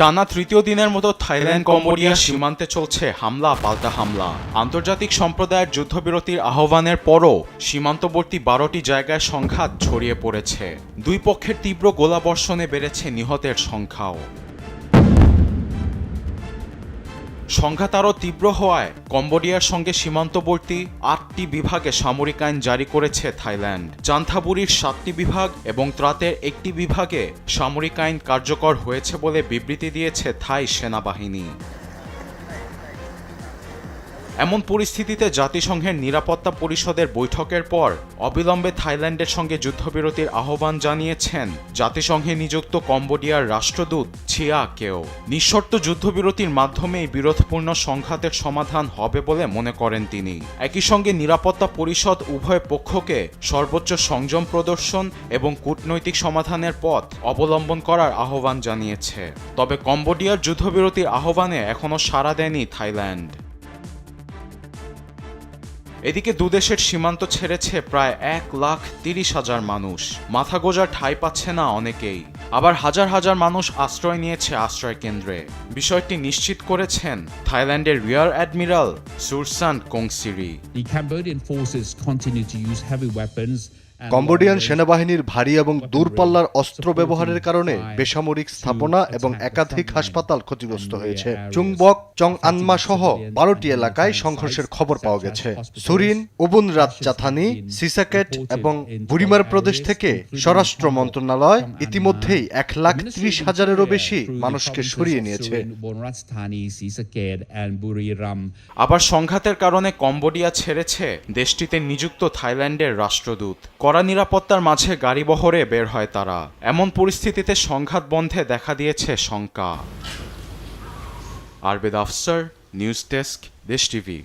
টানা তৃতীয় দিনের মতো থাইল্যান্ড কম্বোডিয়া সীমান্তে চলছে হামলা পাল্টা হামলা। আন্তর্জাতিক সম্প্রদায়ের যুদ্ধবিরতির আহ্বানের পরও সীমান্তবর্তী বারোটি জায়গায় সংঘাত ছড়িয়ে পড়েছে। দুই পক্ষের তীব্র গোলাবর্ষণে বেড়েছে নিহতের সংখ্যাও। সংঘাত আরও তীব্র হওয়ায় কম্বোডিয়ার সঙ্গে সীমান্তবর্তী আটটি বিভাগে সামরিক আইন জারি করেছে থাইল্যান্ড। চান্থাবুরির সাতটি বিভাগ এবং ত্রাতের একটি বিভাগে সামরিক আইন কার্যকর হয়েছে বলে বিবৃতি দিয়েছে থাই সেনাবাহিনী। এমন পরিস্থিতিতে জাতিসংঘের নিরাপত্তা পরিষদের বৈঠকের পর অবিলম্বে থাইল্যান্ডের সঙ্গে যুদ্ধবিরতির আহ্বান জানিয়েছেন জাতিসংঘে নিযুক্ত কম্বোডিয়ার রাষ্ট্রদূত ছিয়া কেও। নিঃশর্ত যুদ্ধবিরতির মাধ্যমে এই বিরোধপূর্ণ সংঘাতের সমাধান হবে বলে মনে করেন তিনি। একই সঙ্গে নিরাপত্তা পরিষদ উভয় পক্ষকে সর্বোচ্চ সংযম প্রদর্শন এবং কূটনৈতিক সমাধানের পথ অবলম্বন করার আহ্বান জানিয়েছে। তবে কম্বোডিয়ার যুদ্ধবিরতির আহ্বানে এখনও সাড়া দেয়নি থাইল্যান্ড। এদিকে দুদেশের সীমান্ত ছেড়েছে প্রায় এক লাখ তিরিশ হাজার মানুষ। মাথা গোজার ঠাঁই পাচ্ছে না অনেকেই। আবার হাজার হাজার মানুষ আশ্রয় নিয়েছে আশ্রয় কেন্দ্রে। বিষয়টি নিশ্চিত করেছেন থাইল্যান্ডের রিয়ার অ্যাডমিরাল সুরসান কংসিরি। কম্বোডিয়ান সেনাবাহিনীর ভারী এবং দূরপাল্লার অস্ত্র ব্যবহারের কারণে বেসামরিক স্থাপনা এবং একাধিক হাসপাতাল ক্ষতিগ্রস্ত হয়েছে। চুংবক চং আনমা সহ বারোটি এলাকায় সংঘর্ষের খবর পাওয়া গেছে। সুরিন উবুন রাত জাথানি সিসাকেট এবং বুড়িমার প্রদেশ থেকে স্বরাষ্ট্র মন্ত্রণালয় ইতিমধ্যেই ইতিমধ্যেই এক লাখ ত্রিশ হাজারেরও বেশি মানুষকে সরিয়ে নিয়েছে. আবার সংঘাতের কারণে কম্বোডিয়া ছেড়েছে দেশটিতে নিযুক্ত থাইল্যান্ডের রাষ্ট্রদূত। কড়া নিরাপত্তার মাঝে গাড়িবহরে বের হয় তারা। এমন পরিস্থিতিতে সংঘাত বন্ধে দেখা দিয়েছে শঙ্কা। আরবেদ Afsar news desk Desh TV.